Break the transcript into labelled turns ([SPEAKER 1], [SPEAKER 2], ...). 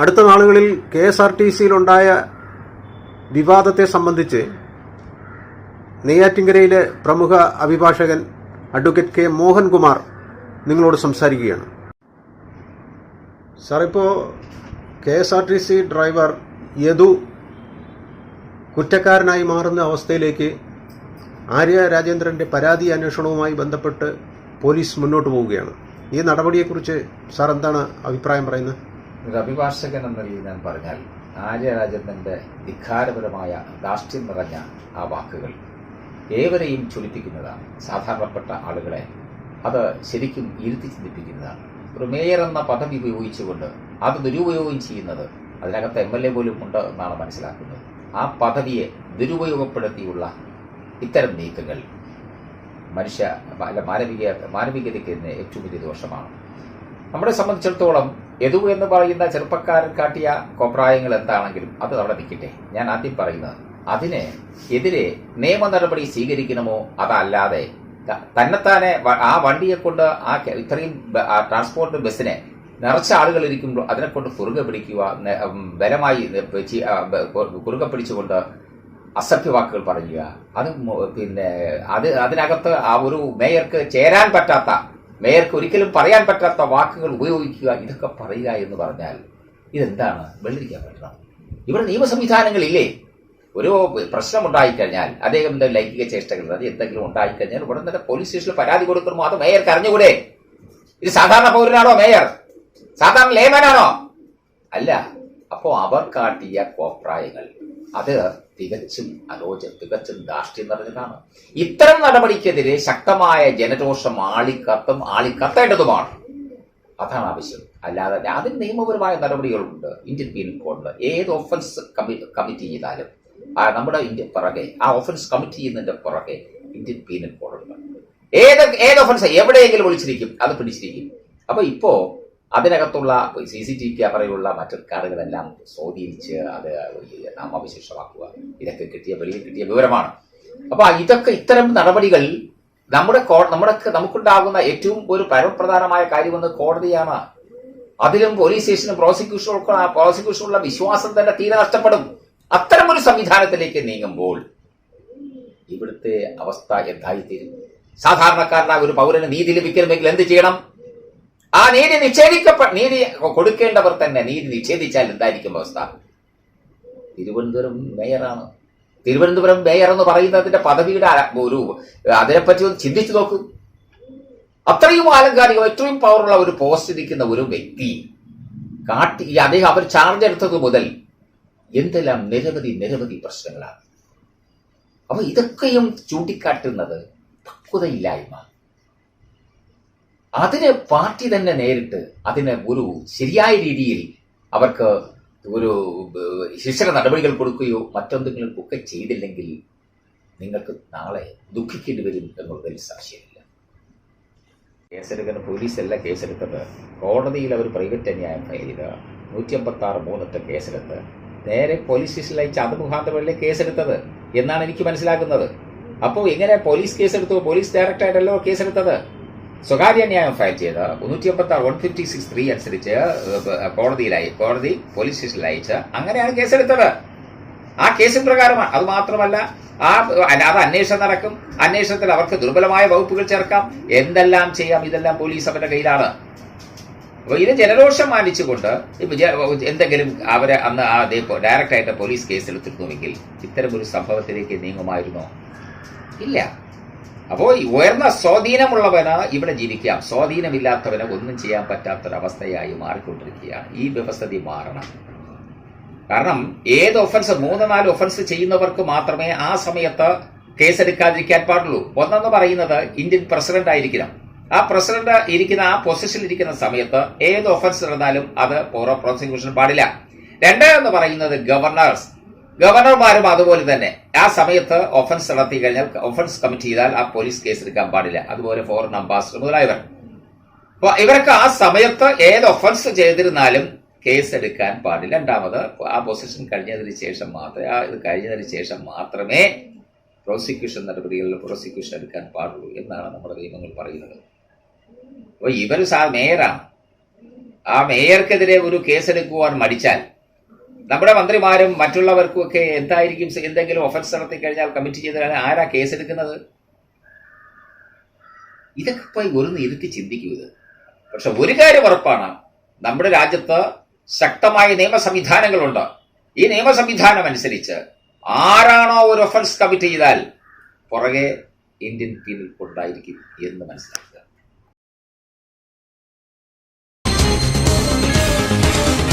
[SPEAKER 1] അടുത്ത നാളുകളിൽ K S R T സിയിലുണ്ടായ വിവാദത്തെ സംബന്ധിച്ച് നെയ്യാറ്റിങ്കരയിലെ പ്രമുഖ അഭിഭാഷകൻ അഡ്വക്കേറ്റ് കെ മോഹൻകുമാർ നിങ്ങളോട് സംസാരിക്കുകയാണ്. സാർ ഇപ്പോൾ K S R T C driver Yadu കുറ്റക്കാരനായി മാറുന്ന അവസ്ഥയിലേക്ക് ആര്യ രാജേന്ദ്രന്റെ പരാതി അന്വേഷണവുമായി ബന്ധപ്പെട്ട് പോലീസ് മുന്നോട്ട് പോവുകയാണ്. ഈ നടപടിയെക്കുറിച്ച് സാർ എന്താണ് അഭിപ്രായം പറയുന്നത്?
[SPEAKER 2] ഒരു എന്ന നിലയിൽ ഞാൻ പറഞ്ഞാൽ ആര്യരാജന്റെ ധിഖാരപരമായ ധാർഷ്ട്യം നിറഞ്ഞ ആ വാക്കുകൾ ഏവരെയും ചൊലിപ്പിക്കുന്നതാണ്. സാധാരണപ്പെട്ട ആളുകളെ അത് ശരിക്കും ഇരുത്തി ചിന്തിപ്പിക്കുന്നതാണ്. ഒരു മേയർ എന്ന പദവി ഉപയോഗിച്ചുകൊണ്ട് അത് ദുരുപയോഗം ചെയ്യുന്നത് അതിനകത്ത് എം എൽ എ പോലും ഉണ്ട് എന്നാണ് മനസ്സിലാക്കുന്നത്. ആ പദവിയെ ദുരുപയോഗപ്പെടുത്തിയുള്ള ഇത്തരം നീക്കങ്ങൾ മനുഷ്യ അല്ല മാനവിക മാനവികതയ്ക്ക് ഏറ്റവും വലിയ ദോഷമാണ്. നമ്മളെ സംബന്ധിച്ചിടത്തോളം യദു എന്ന് പറയുന്ന ചെറുപ്പക്കാരൻ കാട്ടിയ കോപ്രായങ്ങൾ എന്താണെങ്കിലും അത് അവിടെ നിൽക്കട്ടെ. ഞാൻ ആദ്യം പറയുന്നത് അതിന് എതിരെ നിയമ നടപടി സ്വീകരിക്കണമോ അതല്ലാതെ തന്നെത്താനെ ആ വണ്ടിയെ കൊണ്ട് ആ ഇത്രയും ട്രാൻസ്പോർട്ട് ബസ്സിനെ നിറച്ച ആളുകൾ ഇരിക്കുമ്പോൾ അതിനെ കൊണ്ട് കുറുകെ പിടിക്കുക ബലമായി കുറുകെ പിടിച്ചുകൊണ്ട് അസഭ്യവാക്കുകൾ പറയുക. അത് പിന്നെ അത് അതിനകത്ത് ആ ഒരു മേയർക്ക് ചേരാൻ പറ്റാത്ത മേയർക്ക് ഒരിക്കലും പറയാൻ പറ്റാത്ത വാക്കുകൾ ഉപയോഗിക്കുക ഇതൊക്കെ പറയുക എന്ന് പറഞ്ഞാൽ ഇതെന്താണ്? വെള്ളിരിക്കാൻ പറ്റണം ഇവിടെ നിയമ സംവിധാനങ്ങളില്ലേ? ഒരു പ്രശ്നം ഉണ്ടായിക്കഴിഞ്ഞാൽ അദ്ദേഹത്തിന്റെ ലൈംഗിക ചേഷ്ടകൾ അത് എന്തെങ്കിലും ഉണ്ടായിക്കഴിഞ്ഞാൽ ഉടൻ തന്നെ പോലീസ് സ്റ്റേഷനിൽ പരാതി കൊടുക്കണമോ? അത് മേയർക്ക് അറിഞ്ഞുകൂടെ? ഇത് സാധാരണ പൗരനാണോ മേയർ? സാധാരണ ലേമനാണോ? അല്ല. അപ്പോ അവർ കാട്ടിയ കോപ്രായങ്ങൾ. അത് തികച്ചും അലോച തികച്ചും ധാർഷ്ട്യം നിറഞ്ഞതാണ്. ഇത്തരം നടപടിക്കെതിരെ ശക്തമായ ജനരോഷം ആളിക്കത്തും ആളിക്കത്തേണ്ടതുമാണ്. അതാണ് ആവശ്യം. അല്ലാതെ അതിന് നിയമപരമായ നടപടികളുണ്ട്. ഇന്ത്യൻ പീനൽ കോഡിൽ ഏത് ഒഫൻസ് കമ്മിറ്റി ചെയ്താലും. ആ നമ്മുടെ ഇന്ത്യ പുറകെ ആ ഒഫൻസ് കമ്മിറ്റ് ചെയ്യുന്നതിന്റെ പുറകെ ഇന്ത്യൻ പീനൽ കോഡുണ്ട് ഏത് ഏത് ഒഫൻസ്? എവിടെയെങ്കിലും വിളിച്ചിരിക്കും അത് പിടിച്ചിരിക്കും. അപ്പൊ ഇപ്പോ അതിനകത്തുള്ള സി സി ടി വി ക്യാമറയിലുള്ള മറ്റു കാറുകളെല്ലാം സ്വാധീനിച്ച് അത് നാമാവിശേഷമാക്കുക. ഇതൊക്കെ കിട്ടിയ വെളിയിൽ കിട്ടിയ വിവരമാണ്. അപ്പോൾ ഇതൊക്കെ ഇത്തരം നടപടികൾ നമ്മുടെ കോ- നമ്മുടെ നമുക്കുണ്ടാകുന്ന ഏറ്റവും ഒരു പരമപ്രധാനമായ കാര്യമെന്ന് കോടതിയാണ്. അതിലും പോലീസ് സ്റ്റേഷനും പ്രോസിക്യൂഷനും പ്രോസിക്യൂഷനുള്ള വിശ്വാസം തന്നെ തീരെ നഷ്ടപ്പെടും. അത്തരമൊരു സംവിധാനത്തിലേക്ക് നീങ്ങുമ്പോൾ ഇവിടുത്തെ അവസ്ഥ എന്തായിത്തീരും? സാധാരണക്കാരനായ ഒരു പൗരന് നീതി ലഭിക്കണമെങ്കിൽ എന്ത് ചെയ്യണം? ആ നീതി നിഷേധിക്കപ്പെ നീതി കൊടുക്കേണ്ടവർ തന്നെ നീതി നിഷേധിച്ചാൽ എന്തായിരിക്കും അവസ്ഥ? തിരുവനന്തപുരം മേയറാണ്. തിരുവനന്തപുരം മേയർ എന്ന് പറയുന്നതിന്റെ പദവിയുടെ ഒരു അതിനെപ്പറ്റി ഒന്ന് ചിന്തിച്ചു നോക്കൂ. അത്രയും ആലങ്കാരികം ഏറ്റവും പവറുള്ള ഒരു പോസ്റ്റ് ഇരിക്കുന്ന ഒരു വ്യക്തി കാട്ടി അദ്ദേഹം അവർ ചാർജ് എടുത്തത് മുതൽ എന്തെല്ലാം നിരവധി നിരവധി പ്രശ്നങ്ങളാണ്. അപ്പൊ ഇതൊക്കെയും ചൂണ്ടിക്കാട്ടുന്നത് പക്വതയില്ലായ്മ. അതിന് പാർട്ടി തന്നെ നേരിട്ട് അതിന് ഒരു ശരിയായ രീതിയിൽ അവർക്ക് ഒരു ശിക്ഷക നടപടികൾ കൊടുക്കുകയോ മറ്റെന്തെങ്കിലും ഒക്കെ ചെയ്തില്ലെങ്കിൽ നിങ്ങൾക്ക് നാളെ ദുഃഖിക്കേണ്ടി വരും എന്നുള്ളതിൽ സംശയമില്ല. കേസെടുക്കുന്ന പോലീസല്ല കേസെടുത്തത്. കോടതിയിൽ അവർ പ്രൈവറ്റ് അന്യായം ഫയൽ ചെയ്ത. നൂറ്റി അമ്പത്തി ആറ് മൂന്നത്തെ കേസെടുത്ത്. നേരെ പോലീസ് സ്റ്റേഷനിൽ അയച്ച് അത് മുഖാന്തരമല്ലേ കേസെടുത്തത് എന്നാണ് എനിക്ക് മനസ്സിലാക്കുന്നത്. അപ്പോൾ എങ്ങനെ പോലീസ് കേസെടുത്തു? പോലീസ് ഡയറക്ടറായിട്ടല്ലോ കേസെടുത്തത്. സ്വകാര്യ ന്യായം ഫയൽ ചെയ്ത് ആറ് വൺ ഫിഫ്റ്റി സിക്സ് ത്രീ അനുസരിച്ച് കോടതിയിലായി കോടതി പോലീസ് സ്റ്റേഷനിൽ അയച്ച് അങ്ങനെയാണ് കേസെടുത്തത് ആ കേസിൻ പ്രകാരമാണ് അത് മാത്രമല്ല ആ അത് അന്വേഷണം നടക്കും അന്വേഷണത്തിൽ അവർക്ക് ദുർബലമായ വകുപ്പുകൾ ചേർക്കാം. എന്തെല്ലാം ചെയ്യാം? ഇതെല്ലാം പോലീസ് അവരുടെ കയ്യിലാണ്. അപ്പൊ ഇത് ജനരോഷം മാനിച്ചുകൊണ്ട് എന്തെങ്കിലും അവരെ അന്ന് ആ ഡയറക്റ്റ് ആയിട്ട് പോലീസ് കേസ് എടുത്തിരുന്നുവെങ്കിൽ ഇത്തരം ഒരു സംഭവത്തിലേക്ക് നീങ്ങുമായിരുന്നോ? ഇല്ല. അപ്പോ ഈ ഉയർന്ന സ്വാധീനമുള്ളവന് ഇവിടെ ജീവിക്കാം. സ്വാധീനമില്ലാത്തവന് ഒന്നും ചെയ്യാൻ പറ്റാത്തൊരവസ്ഥയായി മാറിക്കൊണ്ടിരിക്കുകയാണ്. ഈ വ്യവസ്ഥിതി മാറണം. കാരണം ഏത് ഒഫൻസ് മൂന്ന് നാല് ഒഫൻസ് ചെയ്യുന്നവർക്ക് മാത്രമേ ആ സമയത്ത് കേസെടുക്കാതിരിക്കാൻ പാടുള്ളൂ. ഒന്നെന്ന് പറയുന്നത് ഇന്ത്യൻ പ്രസിഡന്റ് ആയിരിക്കണം. ആ പ്രസിഡന്റ് ഇരിക്കുന്ന ആ പൊസിഷനിൽ ഇരിക്കുന്ന സമയത്ത് ഏത് ഒഫൻസ് നടന്നാലും അത് പൂർവ പ്രോസിക്യൂഷൻ പാടില്ല. രണ്ട് എന്ന് പറയുന്നത് ഗവർണേഴ്സ് ഗവർണർമാരും അതുപോലെ തന്നെ. ആ സമയത്ത് ഒഫൻസ് നടത്തി കഴിഞ്ഞാൽ ഒഫൻസ് കമ്മിറ്റ് ചെയ്താൽ ആ പോലീസ് കേസ് എടുക്കാൻ പാടില്ല. അതുപോലെ ഫോറിൻ അംബാസിഡർ മുതലായവർ. അപ്പൊ ഇവർക്ക് ആ സമയത്ത് ഏത് ഒഫൻസ് ചെയ്തിരുന്നാലും കേസ് എടുക്കാൻ പാടില്ല. രണ്ടാമത് ആ പൊസിഷൻ കഴിഞ്ഞതിന് ശേഷം മാത്രമേ ആ ഇത് കഴിഞ്ഞതിന് ശേഷം മാത്രമേ പ്രോസിക്യൂഷൻ നടപടികളിൽ പ്രോസിക്യൂഷൻ എടുക്കാൻ പാടുള്ളൂ എന്നാണ് നമ്മുടെ നിയമങ്ങൾ പറയുന്നത്. അപ്പോൾ ഇവർ സാ മേയറാണ് ആ മേയർക്കെതിരെ ഒരു കേസെടുക്കുവാൻ മടിച്ചാൽ നമ്മുടെ മന്ത്രിമാരും മറ്റുള്ളവർക്കും ഒക്കെ എന്തായിരിക്കും എന്തെങ്കിലും ഒഫൻസ് നടത്തി കഴിഞ്ഞാൽ കമ്മിറ്റ് ചെയ്താൽ ആരാ കേസെടുക്കുന്നത് ഇതൊക്കെ പോയി ഒന്ന് ഇരുത്തി ചിന്തിക്കൂ ഇത്. പക്ഷെ ഒരു കാര്യം ഉറപ്പാണ്. നമ്മുടെ രാജ്യത്ത് ശക്തമായ നിയമ സംവിധാനങ്ങളുണ്ട്. ഈ നിയമ സംവിധാനം അനുസരിച്ച് ആരാണോ ഒരു ഒഫൻസ് കമ്മിറ്റ് ചെയ്താൽ പുറകെ ഇന്ത്യൻ പീനൽ കൊണ്ടായിരിക്കും എന്ന് മനസ്സിലാക്കുക.